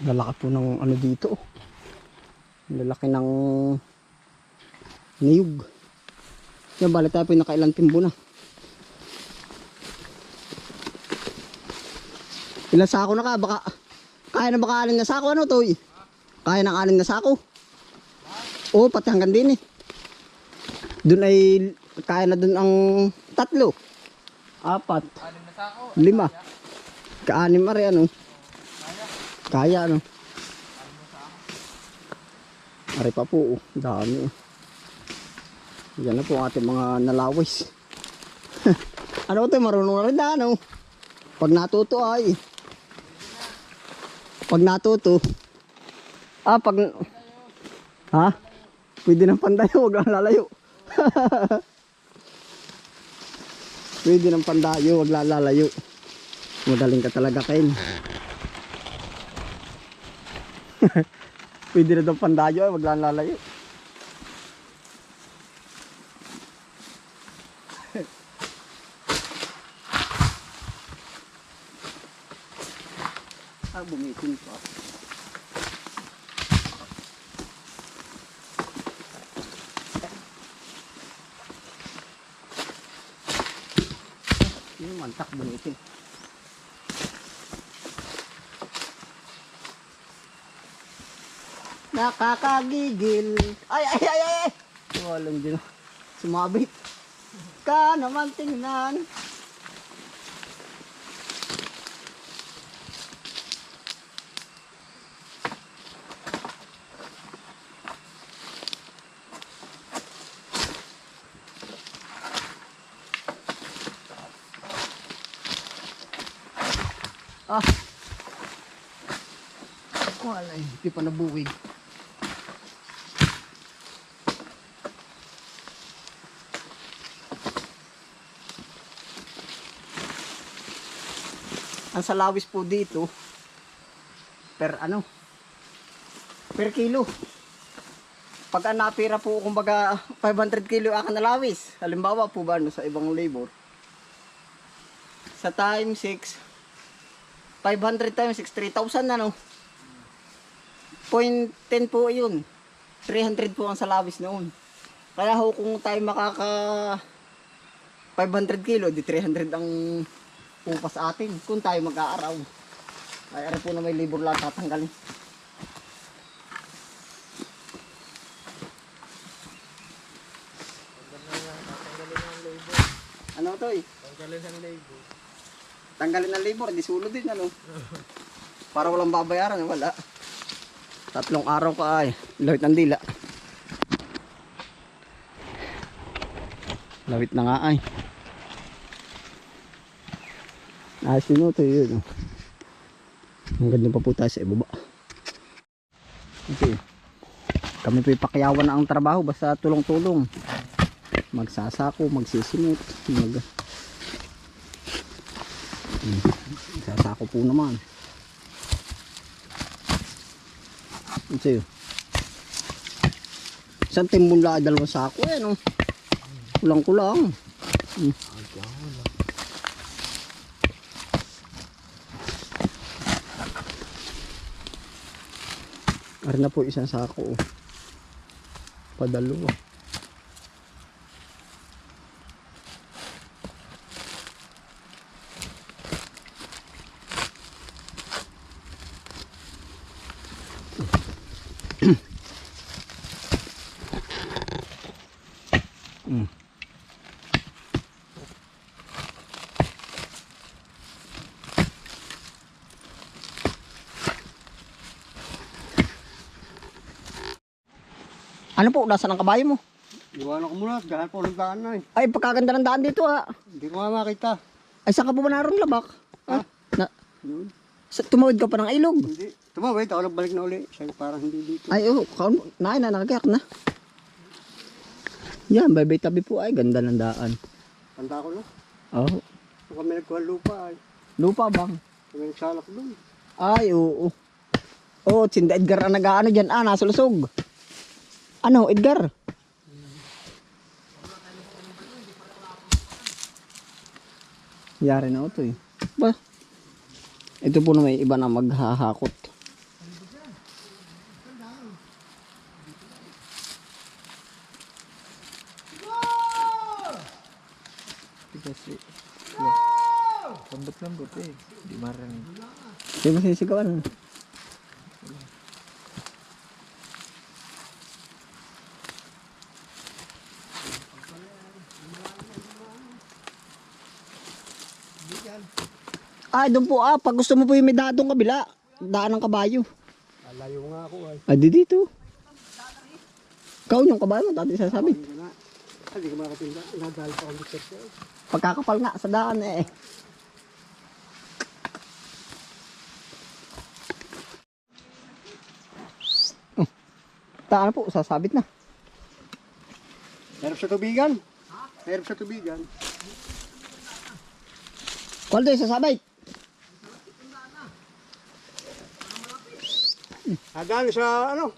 Lalaki po ng ano dito. oh. Lalaki ng niyog. Yan, bali tayo po yung nakailang timbo na. Ilang sako na ka? Baka, kaya na baka alin na sako ano to Kaya ng alin na sako? Oo, pati hanggang din eh. Doon ay, kaya na doon ang tatlo. Apat. Na. Lima. Kaanim mare ano. Kaya ano. Ari pa po. oh. Dami. oh. Yan na po ating mga nalawis. ano ito? Marunong na rin na ano. Pag natuto ay. Pag natuto. Ah, pag... Ha? Pwede ng pandayo. Huwag lang lalayo. Pwede ng pandayo. Huwag lalayo. Madaling ka talaga kain. Pwede na daw pandayo ay wag lang lalayo. ah, bumitin pa. Yung mantak bumitin. Nakakagigil. Ay, ay, ay, ay. Walang din. Sumabit. Ka naman tingnan. Ah. Wala eh. Hindi pa nabuwig. Ang salawis po dito per ano per kilo. Pag napira po kumbaga 500 kilo ang nalawis. Halimbawa po ba no, sa ibang labor. Sa time 6 500 times 6 3,000 na no. Point 10 po yun. 300 po ang salawis noon. Kaya ho kung tayo makaka 500 kilo, di 300 ang upas atin. Kung tayo mag-aaraw. Ay, ari po na may libur lang tatanggalin. Ano to eh? Tanggalin ang label. Tanggalin ng labor, di sulod din ano. Para walang babayaran, wala. Tatlong araw ka ay, lawit ng dila. Lawit na nga ay. Ayos din ito yun. Oh. Ang ganda pa po tayo sa ibaba. Okay. Kami po ipakyawan na ang trabaho basta tulong-tulong. Magsasako, magsisimot, mag Sasako po naman. Ano sa'yo? Isang timbun lang, dalawang sako eh, no? Kulang-kulang. Hmm. Ari na po isang sako. oh. Padalo. Mm. Ano po, nasaan ang kabayo mo? Iwanan ko muna, dahil po ng daan na eh. Ay, pagkaganda ng daan dito ha. Hindi ko nga makita. Ay, saan ka po ba naroon labak? Ha? Na, Yun. sa, tumawid ka pa ng ilog. Hindi. Tumawid, ako nagbalik na uli. Sabi parang hindi dito. Ay, oh, kaon, naay na, nakagayak na. Yan, bye tabi po. Ay, ganda ng daan. Tanda ko na. Oh, Kung kami nagkuha lupa ay. lupa bang? Kami nagsalak doon. Ay, oo. Oo, oh, Edgar ang nag-ano dyan. Ah, nasa lusog. Ano, Edgar? Yari na ito eh. Ba? Ito po na may iba na maghahakot. Kasi, no! lambot-lambot eh. Di marang. Di masisigawan. Wala. Ay, doon po ah. Pag gusto mo po yung may daan doon kabila. Daan ng kabayo. Alayo nga ako ay. Ay, di dito. Ikaw yung kabayo mo, dati sasabi. Hindi ko. Ah, makatinda. Nadahal pa ako sa Pagkakapal nga sa daan eh. Oh. Taan po, sasabit na. Hirap sa tubigan. Hirap sa tubigan. Kwaldo yung sasabit. Hagaan sa ano?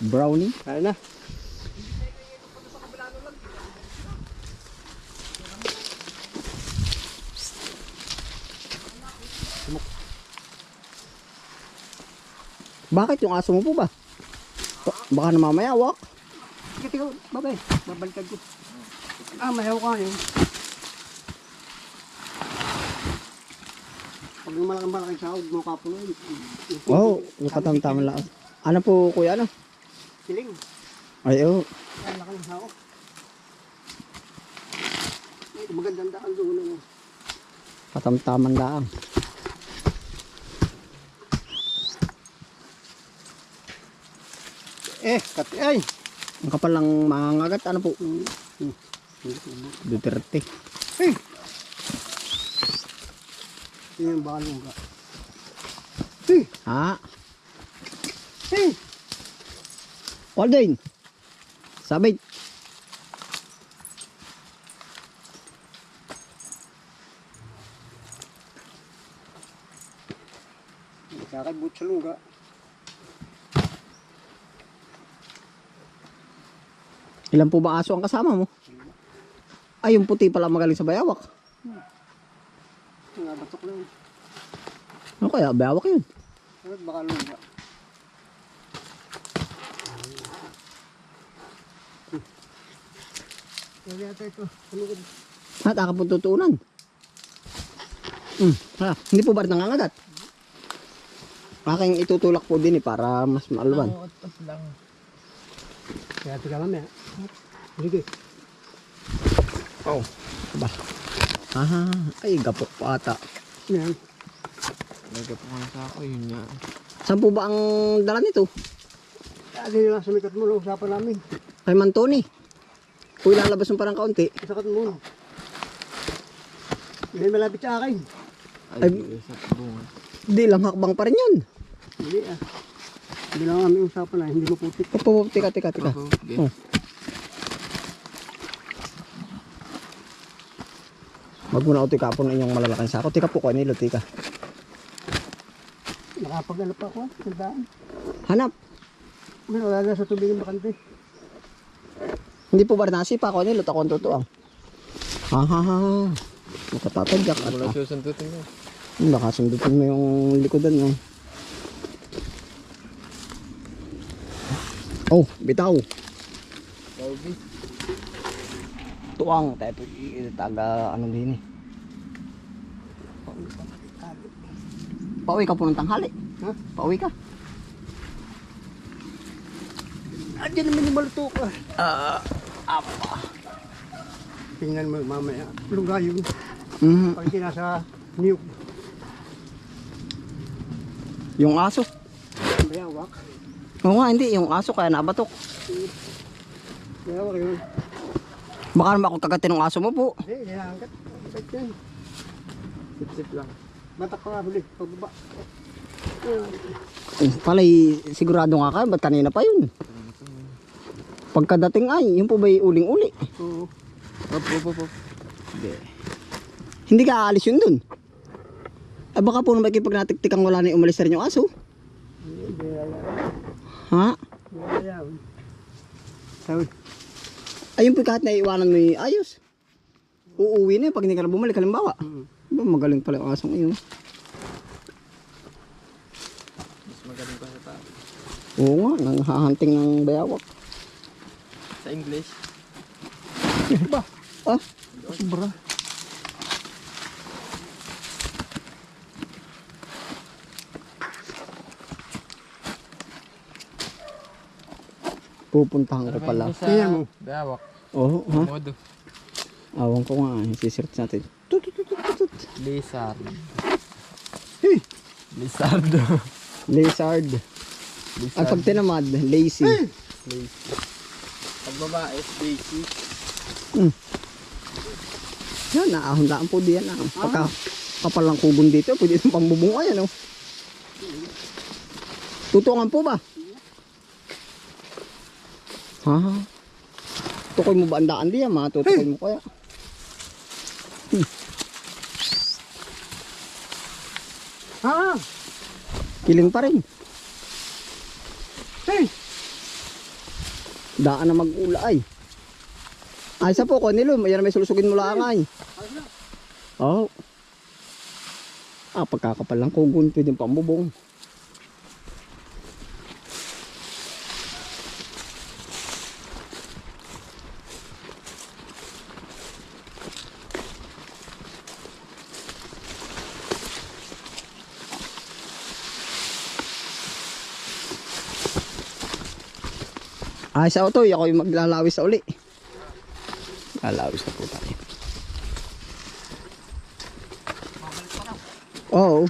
Brownie. Kaya na. Bakit yung aso mo po ba? Ba- Baka namamayawak. Sige, tigaw. Babay. Babalikan ko. Ah, mayaw ka yun. Pag malaking malaking sahod mo kapuloy. Wow, yung katamtaman lang. Ano po kuya ano? Kiling. Ay, oh. Ang laki ng sahod. Magandang daan doon. ano. Katamtaman lang. Eh, kati ay. Ang kapal ng mangangagat. Ano po? Hmm. Duterte. Hey! Yan yung balong ka. Hey! Ha? Hey! Walden. Sabit. Kakabot sa lungga. Ilan po ba aso ang kasama mo? Ay, yung puti pala magaling sa bayawak. Nga batok na yun. Ano kaya? Bayawak yun. Ano baka lungga? Kaya yata ito. Ko? Ha, taka po tutuunan. Hmm, ha, hindi po ba rin nangangagat? Aking itutulak po din eh para mas maalwan. Utot lang. Kaya ito ka mamaya. Sige. Oh. Ba? Ah, ay gapok pa ata. Yan. Nagap nga sa ako, yun nga. Saan po ba ang dala nito? Kasi lang sumikat mo na usapan namin. Kay Mantoni. Kung ilalabas mo parang kaunti. Isakat mo. May malapit sa akin. Ay, Ay. di, sa bunga. Di lang hakbang pa rin yun. Hindi ah. Hindi lang namin usapan na hindi maputik. Opo, tika. Oo, di. Oh. Wag mo na ako tika po ng inyong malalaking sako. Tika po ko, nilo, tika. Nakapag-ano pa ako. Sandaan. Hanap. Wala na sa tubig ng bakante. Hindi po ba nasi pa ako nilo, takon tutuang. Ha ha ha. Makatatagyak at Wala ah. susundutin mo. Baka sundutin mo yung likodan mo. Oh, bitaw. Tuang, tayo po taga ano din eh. Pauwi ka po ng tanghali. Ha? Pauwi ka. Andiyan naman yung maluto ko. Ah, apa. Tingnan mo mamaya. Lungga yun. Mhm. Pag nasa niyog. Yung aso. Bayawak. Oo nga, hindi. Yung aso kaya nabatok. Bayawak yun. Baka naman ako kagatin ng aso mo po. Hindi, hinahangat. Bakit yan? Sip-sip lang. Batak pa nga huli. Pagbaba. Eh, Palay, sigurado nga ka. Ba't kanina pa yun? Pagkadating ay, yun po ba'y uling-uli? Oo. Op, op, op, op. Hindi ka aalis yun dun. Eh baka po naman pag natiktikang wala na yung umalis rin yung aso. Hindi, bayawak. Ha? Bayawak. Sabi, Ayun po kahit naiiwanan mo yung ayos. Uuwi na yun pag hindi ka na bumalik. Halimbawa. Mm -hmm. Magaling pala yung asong yun. Mas magaling pa sa tao. Oo nga. Nang hahanting ng bayawak. Sa English. ba? ah? Sobra. Pupuntahan ko pala. Kaya mo. Bayawak. Oo, ha? Modo. Awan ko nga. Isisearch natin. Tut, tut, tut, tut, tut. Lizard. Hey! Lizard. Lizard. Ang pag tinamad, lazy. Lazy. Pag babae, Daisy. Yan, naahon-laan po diyan. Ah. Pagka kapal ng kubon dito, pwede itong pambubong ayan, oh. Tutungan po ba? Ha? Tukoy mo ba ang daan diyan? Matutukoy mo kaya? Ah! Kiling pa rin. Hey! Daan na mag-ula ay. Sa po ko nilo, yan may sulusugin mo lang ay. Oh. Ah, pagkakapal ng kugon, pwedeng pambubong. Ay, sa auto, ako yung maglalawis sa uli. Lalawis na po tayo. Oo.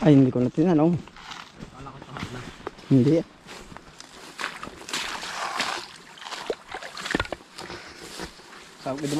Ay, hindi ko na tinanong. Hindi. Sabi ko